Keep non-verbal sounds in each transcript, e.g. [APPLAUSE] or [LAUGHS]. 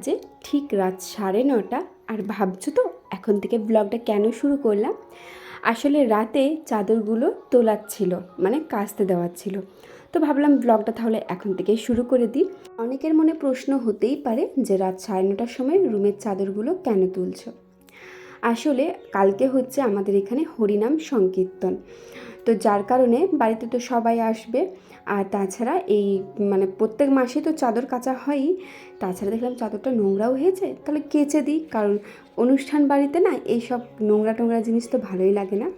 বাজে, ঠিক রাত সাড়ে নটা। আর ভাবছ তো, এখন থেকে ব্লগটা কেন শুরু করলাম? আসলে রাতে চাদরগুলো তোলাচ্ছিল মানে কাচতে দেওয়ার ছিল। তো ভাবলাম ব্লগটা তাহলে এখন থেকেই শুরু করে দিই। অনেকের মনে প্রশ্ন হতেই পারে যে রাত সাড়ে নটার সময় রুমের চাদরগুলো কেন তুলছো? আসলে কালকে হচ্ছে আমাদের এখানে হরিনাম সংকীর্তন। তো যার কারণে বাড়িতে তো সবাই আসবে। আর তাছাড়া এই মানে প্রত্যেক মাসে তো চাদর কাচা হয়ই, তাছাড়া দেখলাম চাদরটা নোংরাও হয়েছে, তাহলে কেচে দিই, কারণ অনুষ্ঠান বাড়িতে না এইসব নোংরা টোংরা জিনিস তো ভালোই লাগে না,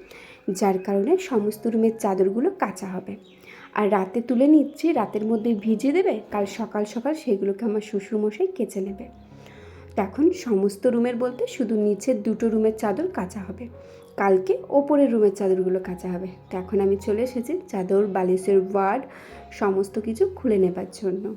যার কারণে সমস্ত রুমের চাদরগুলো কাচা হবে। আর রাতে তুলে নিচ্ছি, রাতের মধ্যে ভিজিয়ে দেবে, কাল সকাল সকাল সেগুলোকে আমার শ্বশুরমশাই কেচে নেবে। তো এখন সমস্ত রুমের বলতে শুধু নিচের দুটো রুমের চাদর কাচা হবে। কালকে ওপরের রুমের চাদরগুলো কাচা হবে। তো এখন আমি চলে এসেছি চাদর, বালিশের ওয়ার্ড, সমস্ত কিছু খুলে নেবার জন্য।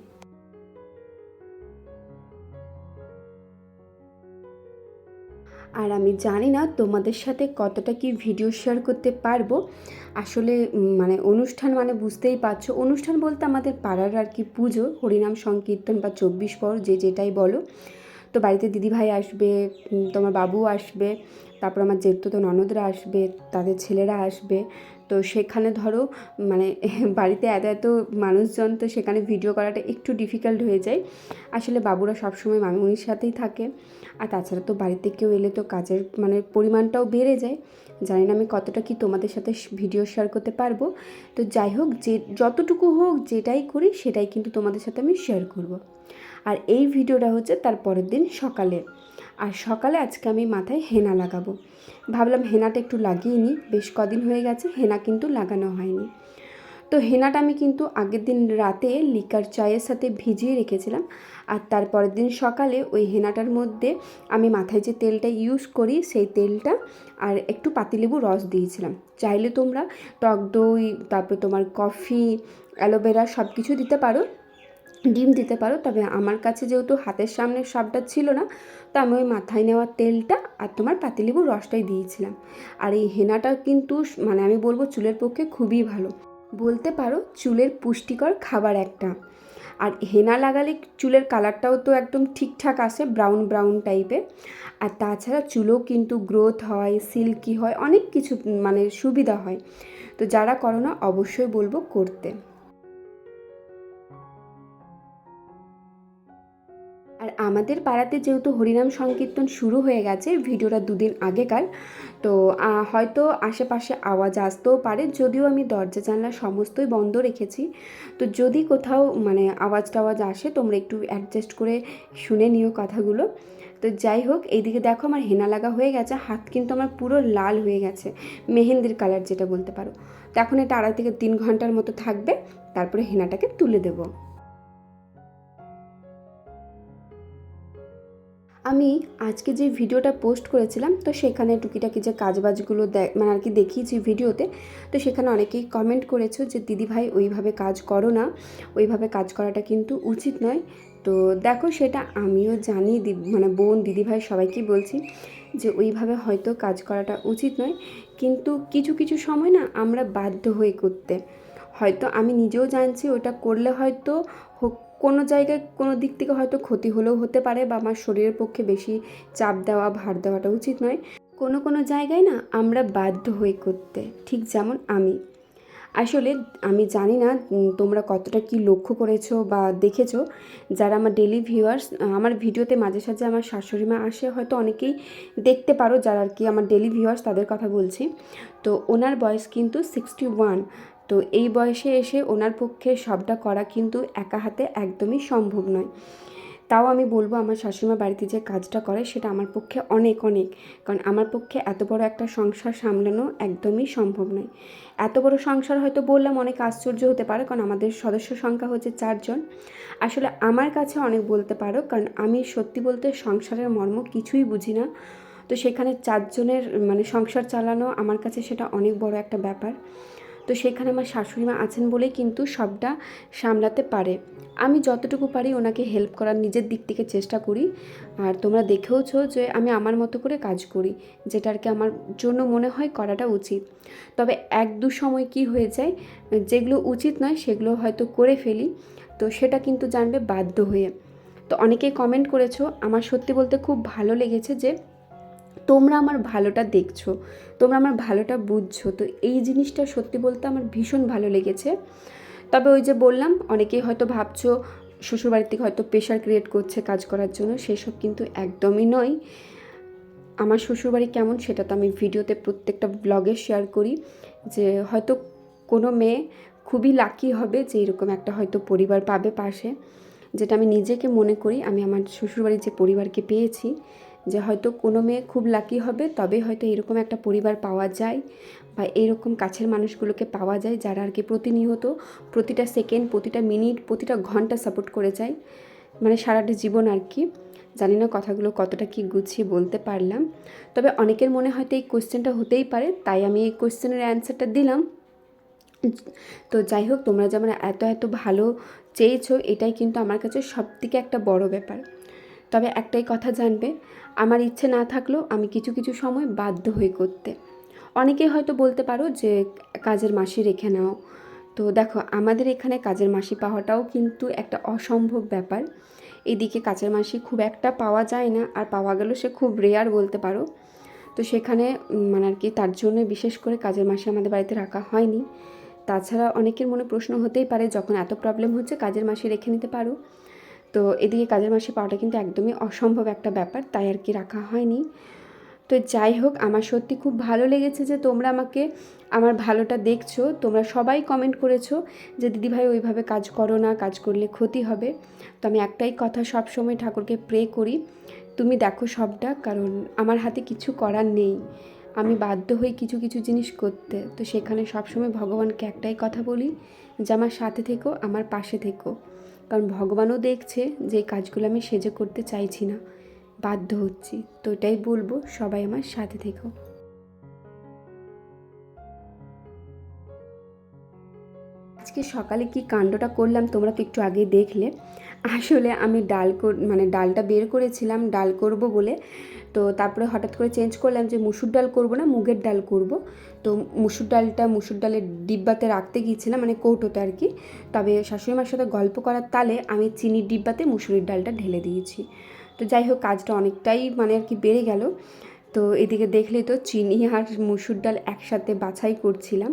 আর আমি জানি না তোমাদের সাথে কতটা কি ভিডিও শেয়ার করতে পারব। আসলে মানে অনুষ্ঠান মানে বুঝতেই পারছ। অনুষ্ঠান বলতে আমাদের পাড়ার আর কি পুজো, হরিনাম সংকীর্তন বা চব্বিশ পর যে যেটাই বলো। তো বাড়িতে দিদিভাই আসবে তোমার বাবু আসবে, তারপর আমার জেঠতো তো ননদরা আসবে, তাদের ছেলেরা আসবে। তো সেখানে ধরো মানে [LAUGHS] বাড়িতে এত এত মানুষজন, তো সেখানে ভিডিও করাটা একটু ডিফিকাল্ট হয়ে যায়। আসলে বাবুরা সবসময় মামুনির সাথেই থাকে। আর তাছাড়া তো বাড়িতে কেউ এলে তো কাজের মানে পরিমাণটাও বেড়ে যায়। জানি না আমি কতটা কি তোমাদের সাথে ভিডিও শেয়ার করতে পারব। তো যাই হোক, যে যতটুকু হোক, যেটাই করি, সেটাই কিন্তু তোমাদের সাথে আমি শেয়ার করব। আর এই ভিডিওটা হচ্ছে তার পরের দিন সকালে। আর সকালে আজকে আমি মাথায় হেনা লাগাবো। ভাবলাম হেনাটা একটু লাগিয়ে নিই। বেশ কদিন হয়ে গেছে, হেনা কিন্তু লাগানো হয়নি। তো হেনাটা আমি কিন্তু আগের দিন রাতে লিকার চায়ের সাথে ভিজিয়ে রেখেছিলাম। আর তারপরের দিন সকালে ওই হেনাটার মধ্যে আমি মাথায় যে তেলটা ইউজ করি, সেই তেলটা আর একটু পাতিলেবু রস দিয়েছিলাম। চাইলে তোমরা টক দই, তারপরে তোমার কফি, অ্যালোভেরা সব কিছু দিতে পারো। ডিম দিতে পারো। তবে আমার কাছে যেহেতু হাতের সামনে সবটা ছিল না, তো আমি ওই মাথায় নেওয়া তেলটা আর তোমার পাতিলেবুর রসটাই দিয়েছিলাম। আর এই হেনাটা কিন্তু মানে আমি বলব চুলের পক্ষে খুবই ভালো। বলতে পারো চুলের পুষ্টিকর খাবার একটা। আর হেনা লাগালে চুলের কালারটাও তো একদম ঠিকঠাক আসে, ব্রাউন ব্রাউন টাইপের। আর তাছাড়া চুলও কিন্তু গ্রোথ হয়, সিল্কি হয়, অনেক কিছু মানে সুবিধা হয়। তো যারা করো না, অবশ্যই বলব করতে। আমাদের পাড়াতে যেহেতু হরিনাম সংকীর্তন শুরু হয়ে গেছে, ভিডিওটা দুদিন আগেকার, তো হয়তো আশেপাশে আওয়াজ আসতেও পারে, যদিও আমি দরজা জানলা সমস্তই বন্ধ রেখেছি। তো যদি কোথাও মানে আওয়াজ টাওয়াজ আসে, তোমরা একটু অ্যাডজাস্ট করে শুনে নিও কথাগুলো। তো যাই হোক, এইদিকে দেখো আমার হেনা লাগা হয়ে গেছে, হাত কিন্তু আমার পুরো লাল হয়ে গেছে, মেহেন্দির কালার যেটা বলতে পারো। তো এখন এটা আড়াই থেকে তিন ঘণ্টার মতো থাকবে, তারপরে হেনাটাকে তুলে দেবো। আমি আজকে যে ভিডিওটা পোস্ট করেছিলাম, তো সেখানে টুকিটাকি যে কাজবাজগুলো মানে আর কি দেখিয়েছি ভিডিওতে, তো সেখানে অনেকেই কমেন্ট করেছ যে দিদিভাই ওইভাবে কাজ করো না, ওইভাবে কাজ করাটা কিন্তু উচিত নয়। তো দেখো সেটা আমিও জানি মানে বোন দিদিভাই সবাইকেই বলছি যে, ওইভাবে হয়তো কাজ করাটা উচিত নয়। কিন্তু কিছু কিছু সময় না আমরা বাধ্য হয়ে করতে। হয়তো আমি নিজেও জানছি ওটা করলে হয়তো কোনো জায়গায় কোনো দিক থেকে হয়তো ক্ষতি হলেও হতে পারে বা আমার শরীরের পক্ষে বেশি চাপ দেওয়া, ভার দেওয়াটা উচিত নয়। কোনো কোনো জায়গায় না আমরা বাধ্য হয়ে করতে, ঠিক যেমন আমি। আসলে আমি জানি না তোমরা কতটা কি লক্ষ্য করেছ বা দেখেছ, যারা আমার ডেলি ভিউয়ার্স আমার ভিডিওতে মাঝে সাঝে আমার শাশুড়ি মা আসে, হয়তো অনেকেই দেখতে পারো যারা আর কি আমার ডেলি ভিউয়ার্স তাদের কথা বলছি। তো ওনার বয়স কিন্তু সিক্সটি ওয়ান তো এই বয়সে এসে ওনার পক্ষে সবটা করা কিন্তু একা হাতে একদমই সম্ভব নয়। তাও আমি বলব আমার শাশুড়িমা বাড়িতে যে কাজটা করে সেটা আমার পক্ষে অনেক অনেক। কারণ আমার পক্ষে এত বড় একটা সংসার সামলানো একদমই সম্ভব নয়। এত বড় সংসার হয়তো বললাম অনেক আশ্চর্য হতে পারে, কারণ আমাদের সদস্য সংখ্যা হচ্ছে চারজন। আসলে আমার কাছে অনেক বলতে পারো, কারণ আমি সত্যি বলতে সংসারের মর্ম কিছুই বুঝি না। তো সেখানে চারজনের মানে সংসার চালানো আমার কাছে সেটা অনেক বড় একটা ব্যাপার। তো সেখানে আমার শাশুড়ি মা আছেন বলেই কিন্তু সবটা সামলাতে পারে। আমি যতটুকু পারি ওনাকে হেল্প করার নিজের দিক থেকে চেষ্টা করি। আর তোমরা দেখেওছো যে আমি আমার মতো করে কাজ করি, যেটা আর কি আমার জন্য মনে হয় করাটা উচিত। তবে এক দু সময় কি হয়ে যায়, যেগুলো উচিত নয় সেগুলো হয়তো করে ফেলি, তো সেটা কিন্তু জানবে বাধ্য হয়ে। তো অনেকেই কমেন্ট করেছ, আমার সত্যি বলতে খুব ভালো লেগেছে যে তোমরা আমার ভালোটা দেখছ, তোমরা আমার ভালোটা বুঝছ। তো এই জিনিসটা সত্যি বলতে আমার ভীষণ ভালো লেগেছে। তবে ওই যে বললাম, অনেকেই হয়তো ভাবছ, শ্বশুরবাড়ির থেকে হয়তো প্রেশার ক্রিয়েট করছে কাজ করার জন্য, সেসব কিন্তু একদমই নয়। আমার শ্বশুরবাড়ি কেমন সেটা তো আমি ভিডিওতে প্রত্যেকটা ব্লগে শেয়ার করি, যে হয়তো কোনো মেয়ে খুবই লাকি হবে যে এরকম একটা হয়তো পরিবার পাবে পাশে। যেটা আমি নিজেকে মনে করি, আমি আমার শ্বশুরবাড়ির যে পরিবারকে পেয়েছি যে হয়তো কোনো মেয়ে খুব লাকি হবে, তবে হয়তো এরকম একটা পরিবার পাওয়া যায় বা এরকম কাছের মানুষগুলোকে পাওয়া যায় যারা আর কি প্রতিনিয়ত প্রতিটা সেকেন্ড প্রতিটা মিনিট প্রতিটা ঘণ্টা সাপোর্ট করে যায়। মানে সারাটা জীবন আর কি জানি না কথাগুলো কতটা কি গুছিয়ে বলতে পারলাম। তবে অনেকের মনে হয়তো এই কোয়েশ্চেনটা হতেই পারে, তাই আমি এই কোয়েশ্চেনের অ্যান্সারটা দিলাম। তো যাই হোক, তোমরা যেমন এত এত ভালো চেয়েছো, এটাই কিন্তু আমার কাছে সব থেকে একটা বড় ব্যাপার। তবে একটাই কথা জানবে, আমার ইচ্ছে না থাকলেও আমি কিছু কিছু সময় বাধ্য হয়ে করতে। অনেকেই হয়তো বলতে পারো যে কাজের মাসি রেখে নাও। তো দেখো, আমাদের এখানে কাজের মাসি পাওয়াটাও কিন্তু একটা অসম্ভব ব্যাপার। এদিকে কাজের মাসি খুব একটা পাওয়া যায় না, আর পাওয়া গেল সে খুব রেয়ার বলতে পারো। তো সেখানে মানে আর কি তার জন্য বিশেষ করে কাজের মাসি আমাদের বাড়িতে রাখা হয়নি। তাছাড়া অনেকের মনে প্রশ্ন হতেই পারে, যখন এত প্রবলেম হচ্ছে কাজের মাসি রেখে নিতে পারো। তো এদিকে কাজের মাসে পাওয়াটা কিন্তু একদমই অসম্ভব একটা ব্যাপার, তাই আর কি রাখা হয়নি। তো যাই হোক, আমার সত্যি খুব ভালো লেগেছে যে তোমরা আমাকে আমার ভালোটা দেখছ, তোমরা সবাই কমেন্ট করেছ যে, দিদিভাই, ওইভাবে কাজ করো না, কাজ করলে ক্ষতি হবে। তো আমি একটাই কথা সব সময় ঠাকুরকে প্রে করি, তুমি দেখো সবটা, কারণ আমার হাতে কিছু করার নেই। আমি বাধ্য হই কিছু কিছু জিনিস করতে। তো সেখানে সবসময় ভগবানকে একটাই কথা বলি, যে, আমার সাথে থেকো, আমার পাশে থেকো। কারণ ভগবানও দেখছে যে কাজগুলো আমি সেজে করতে চাইছি না। বাধ্য হচ্ছি। তো এটাই বলব, সবাই আমার সাথে থেকো। আজকে সকালে কি কাণ্ডটা করলাম তোমরা তো একটু আগে দেখলে। আসলে আমি ডাল মানে ডালটা বের করেছিলাম, ডাল করব বলে। তো তারপরে হঠাৎ করে চেঞ্জ করলাম যে মুসুর ডাল করব না, মুগের ডাল করব। তো মুসুর ডালটা, মুসুর ডালের ডিব্বাতে রাখতে গিয়েছিলাম মানে কৌটোতে আর কি। তবে শাশুড়ি মার সাথে গল্প করার তালে আমি চিনির ডিব্বাতে মুসুরির ডালটা ঢেলে দিয়েছি। তো যাই হোক, কাজটা অনেকটাই মানে আর কি বেড়ে গেল। তো এদিকে দেখলে তো চিনি আর মুসুর ডাল একসাথে বাছাই করছিলাম।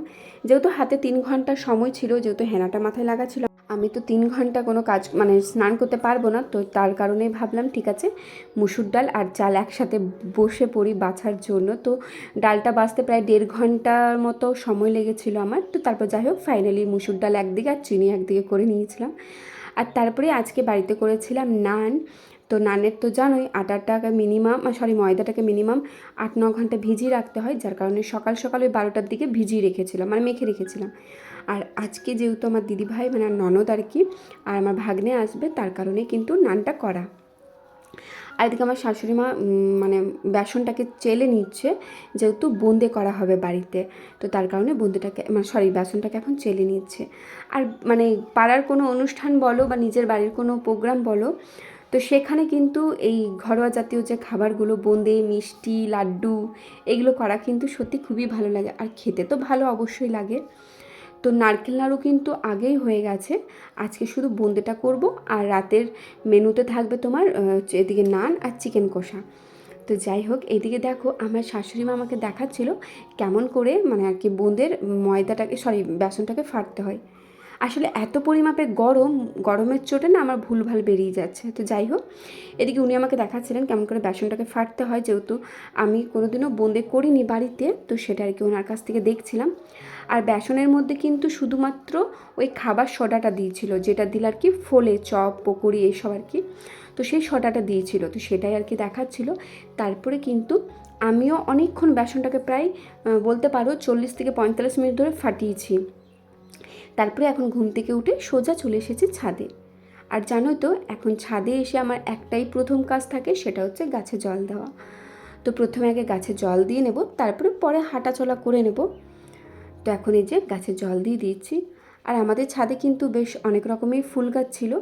যেহেতু হাতে তিন ঘণ্টা সময় ছিল, যেহেতু হেনাটা মাথায় লাগা ছিল আমি তো তিন ঘণ্টা কোনো কাজ মানে স্নান করতে পারব না, তো তার কারণে ভাবলাম, ঠিক আছে, মুসুর ডাল আর চাল একসাথে বসে পড়ি বাছার জন্য। তো ডালটা বাছতে প্রায় দেড় ঘণ্টার মতো সময় লেগেছিল আমার। তো তারপর যাই হোক ফাইনালি মুসুর ডাল একদিকে আর চিনি একদিকে করে নিয়েছিলাম। আর তারপরে আজকে বাড়িতে করেছিলাম নান। তো নানের তো জানোই, আটাটাকে মিনিমাম সরি ময়দাটাকে মিনিমাম আট, ন ঘণ্টা ভিজিয়ে রাখতে হয়, যার কারণে সকাল সকাল ওই বারোটার দিকে ভিজিয়ে রেখেছিলাম মানে মেখে রেখেছিলাম। আর আজকে যেহেতু আমার দিদিভাই মানে ননদ আর কি, আর আমার ভাগ্নে আসবে, তার কারণে কিন্তু নানটা করা। আর এদিকে আমার শাশুড়ি মা মানে বেসনটাকে চেলে নিচ্ছে, যেহেতু বোঁদে করা হবে বাড়িতে। তো তার কারণে বোঁদেটাকে মানে সরি বেসনটাকে এখন চেলে নিচ্ছে। আর মানে পাড়ার কোনো অনুষ্ঠান বলো বা নিজের বাড়ির কোনো প্রোগ্রাম বলো, তো সেখানে কিন্তু এই ঘরোয়া জাতীয় যে খাবারগুলো বোঁদে মিষ্টি, লাড্ডু, এগুলো করা কিন্তু সত্যি খুবই ভালো লাগে। আর খেতে তো ভালো অবশ্যই লাগে। তো নারকেল নাড়ু কিন্তু আগেই হয়ে গেছে। আজকে শুধু বোঁদেটা করব আর রাতের মেনুতে থাকবে তোমার এদিকে নান আর চিকেন কষা। তো যাই হোক, এদিকে দেখো আমার শাশুড়ি মা আমাকে দেখাচ্ছিল কেমন করে মানে আর কি বোঁদের ময়দাটাকে সরি বেসনটাকে ফাটতে হয়। আসলে এত পরিমাপে গরম, গরমের চোটে না আমার ভুলভাল বেরিয়ে যাচ্ছে। তো যাই হোক, এদিকে উনি আমাকে দেখাচ্ছিলেন কেমন করে বেসনটাকে ফাটতে হয়। যেহেতু আমি কোনোদিনও বোঁদে করিনি বাড়িতে, তো সেটা আর কি ওনার কাছ থেকে দেখছিলাম। আর বেসনের মধ্যে কিন্তু শুধুমাত্র ওই খাবার সোডাটা দিয়েছিল, যেটা দিল আর কি ফোলে, চপ, পকোড়ি এইসব আর কি, তো সেই সোডাটা দিয়েছিল। তো সেটাই আর কি দেখাচ্ছিল। তারপরে কিন্তু আমিও অনেকক্ষণ বেসনটাকে প্রায় বলতে পারো চল্লিশ থেকে পঁয়তাল্লিশ মিনিট ধরে ফাটিয়েছি। তারপরে এখন ঘুম থেকে উঠে সোজা চলে এসেছি ছাদে। আর জানোই তো, এখন ছাদে এসে আমার একটাই প্রথম কাজ থাকে, সেটা হচ্ছে গাছে জল দেওয়া। তো প্রথমে আগে গাছে জল দিয়ে নেব, তারপরে পরে হাঁটা চলা করে নেব। তো এখন এই যে গাছে জল দিয়ে দিয়েছি। আর আমাদের ছাদে কিন্তু বেশ অনেক রকমের ফুল গাছ ছিল।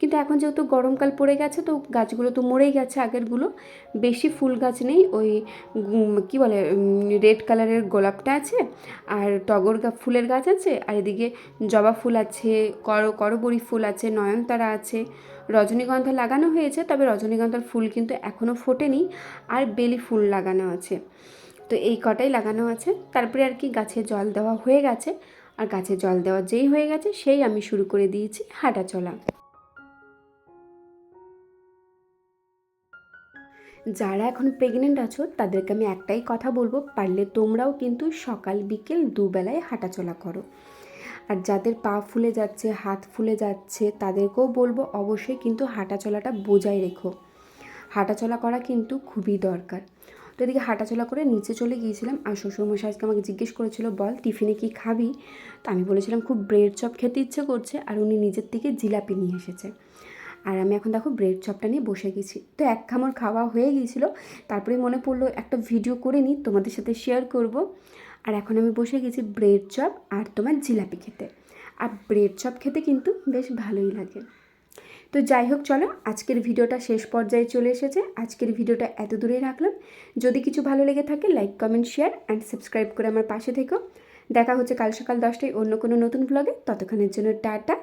কিন্তু এখন যেহেতু গরমকাল পড়ে গেছে, তো গাছগুলো তো মরেই গেছে, আগেরগুলো। বেশি ফুল গাছ নেই, ওই কি বলে রেড কালারের গোলাপটা আছে, আর টগর ফুলের গাছ আছে, আর এদিকে জবা ফুল আছে, কর করবড়ি ফুল আছে, নয়নতারা আছে। রজনীগন্ধা লাগানো হয়েছে, তবে রজনীগন্ধার ফুল কিন্তু এখনও ফোটেনি, আর বেলি ফুল লাগানো আছে। তো এই কটাই লাগানো আছে, তারপরে আর কি গাছে জল দেওয়া হয়ে গেছে, আর গাছে জল দেওয়া যেই হয়ে গেছে, সেই আমি শুরু করে দিয়েছি হাঁটা চলা যারা এখন প্রেগনেন্ট আছো, তাদেরকে আমি একটাই কথা বলব, পারলে তোমরাও কিন্তু সকাল, বিকেল দুবেলায় হাঁটাচলা করো। আর যাদের পা ফুলে যাচ্ছে, হাত ফুলে যাচ্ছে, তাদেরকেও বলব অবশ্যই কিন্তু হাঁটাচলাটা বজায় রেখো। হাঁটাচলা করা কিন্তু খুবই দরকার। তো এদিকে হাঁটাচলা করে নিচে চলে গিয়েছিলাম, আর শ্বশুরমশাই আজকে আমাকে জিজ্ঞেস করেছিল, বল, টিফিনে কি খাবি? তো আমি বলেছিলাম, খুব ব্রেড চপ খেতে ইচ্ছে করছে। আর উনি নিজের থেকে জিলাপি নিয়ে এসেছে। আর আমি এখন দেখো ব্রেড চপটা নিয়ে বসে গেছি। তো এক খামর খাওয়া হয়ে গিয়েছিল, তারপরে মনে পড়ল একটা ভিডিও করে নিই, তোমাদের সাথে শেয়ার করব। আর এখন আমি বসে গেছি ব্রেড চপ আর তোমার জিলাপি খেতে। আর ব্রেড চপ খেতে কিন্তু বেশ ভালোই লাগে। তো যাই হোক, চলো আজকের ভিডিওটা শেষ পর্যায়ে চলে এসেছে। আজকের ভিডিওটা এত দূরেই রাখলাম। যদি কিছু ভালো লেগে থাকে like comment share and subscribe করে আমার পাশে থেকো। দেখা হচ্ছে কাল সকাল দশটায় অন্য কোনো নতুন ব্লগে ততক্ষণের জন্য টাটা।